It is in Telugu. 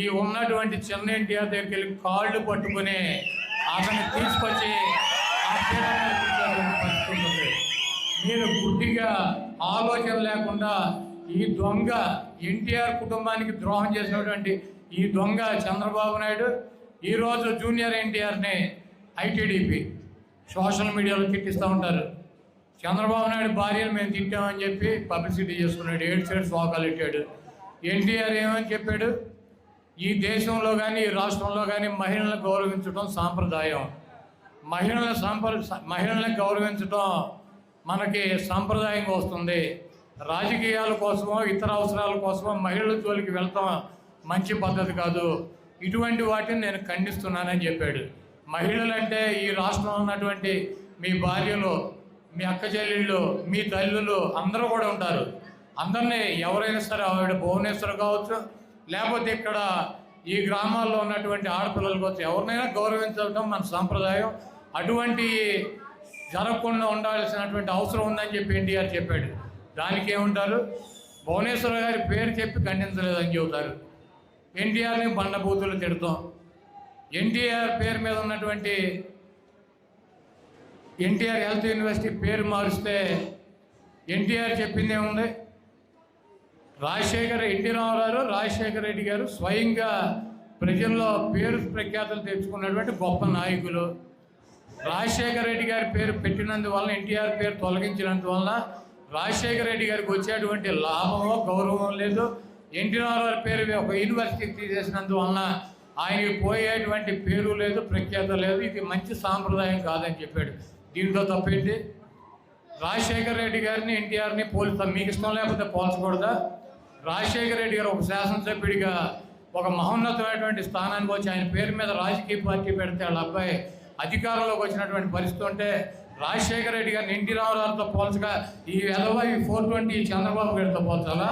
ఈ ఉన్నటువంటి చిన్న ఎన్టీఆర్ దగ్గరికి వెళ్ళి కాళ్ళు పట్టుకుని అతను తీసుకొచ్చి పంచుకుంటుంది మీరు గుడ్డిగా ఆలోచన లేకుండా ఈ దొంగ ఎన్టీఆర్ కుటుంబానికి ద్రోహం చేసినటువంటి ఈ దొంగ చంద్రబాబు నాయుడు ఈరోజు జూనియర్ ఎన్టీఆర్ని ఐటీడీపీ సోషల్ మీడియాలో తిట్టిస్తూ ఉంటారు. చంద్రబాబు నాయుడు భార్యను మేము తిట్టామని చెప్పి పబ్లిసిటీ చేసుకున్నాడు ఏడు సైడ్ శోకాలు ఇట్టాడు ఎన్టీఆర్ ఏమని చెప్పాడు? ఈ దేశంలో కానీ ఈ రాష్ట్రంలో కానీ మహిళలను గౌరవించడం సాంప్రదాయం. మహిళల సాంప్ర మహిళలను గౌరవించడం మనకి సాంప్రదాయంగా వస్తుంది. రాజకీయాల కోసమో ఇతర అవసరాల కోసమో మహిళల జోలికి వెళ్తాం మంచి పద్ధతి కాదు. ఇటువంటి వాటిని నేను ఖండిస్తున్నానని చెప్పాడు. మహిళలంటే ఈ రాష్ట్రంలో ఉన్నటువంటి మీ భార్యలు మీ అక్క చెల్లెళ్ళు మీ తల్లులు అందరూ కూడా ఉంటారు. అందరినీ ఎవరైనా సరే ఆవిడ భువనేశ్వర్ కావచ్చు లేకపోతే ఇక్కడ ఈ గ్రామాల్లో ఉన్నటువంటి ఆడపిల్లల కోసం ఎవరినైనా గౌరవించడం మన సాంప్రదాయం. అటువంటి జరగకుండా ఉండాల్సినటువంటి అవసరం ఉందని చెప్పి ఎన్టీఆర్ చెప్పాడు. దానికి ఏముంటారు భువనేశ్వర గారి పేరు చెప్పి ఖండించలేదని చెబుతారు. ఎన్టీఆర్ని బండబూతులు తిడతాం. ఎన్టీఆర్ పేరు మీద ఉన్నటువంటి ఎన్టీఆర్ హెల్త్ యూనివర్సిటీ పేరు మారిస్తే ఎన్టీఆర్ చెప్పింది ఏముంది రాజశేఖర్ ఎన్టీ రామారావు రాజశేఖర రెడ్డి గారు స్వయంగా ప్రజల్లో పేరు ప్రఖ్యాతలు తెచ్చుకున్నటువంటి గొప్ప నాయకులు. రాజశేఖర రెడ్డి గారి పేరు పెట్టినందువలన ఎన్టీఆర్ పేరు తొలగించినందువలన రాజశేఖర రెడ్డి గారికి వచ్చేటువంటి లాభమో గౌరవం లేదు. ఎన్టీ రామారావు పేరు ఒక యూనివర్సిటీ తీసేసినందువలన ఆయనకి పోయేటువంటి పేరు లేదు ప్రఖ్యాత లేదు. ఇది మంచి సాంప్రదాయం కాదని చెప్పాడు. దీంట్లో తప్పేంటి? రాజశేఖర రెడ్డి గారిని ఎన్టీఆర్ని పోలుస్తాం. మీకు ఇష్టం లేకపోతే పోల్చకూడదా? రాజశేఖర రెడ్డి గారు ఒక శాసనసభ్యుడిగా ఒక మహోన్నతమైనటువంటి స్థానానికి వచ్చి ఆయన పేరు మీద రాజకీయ పార్టీ పెడితే వాళ్ళ అబ్బాయి అధికారంలోకి వచ్చినటువంటి పరిస్థితి ఉంటే రాజశేఖర రెడ్డి గారిని ఎన్టీ రామారావుతో పోల్చగా ఈ ఎదవ ఈ ఫోర్ ట్వంటీ చంద్రబాబు గారితో పోల్చాలా?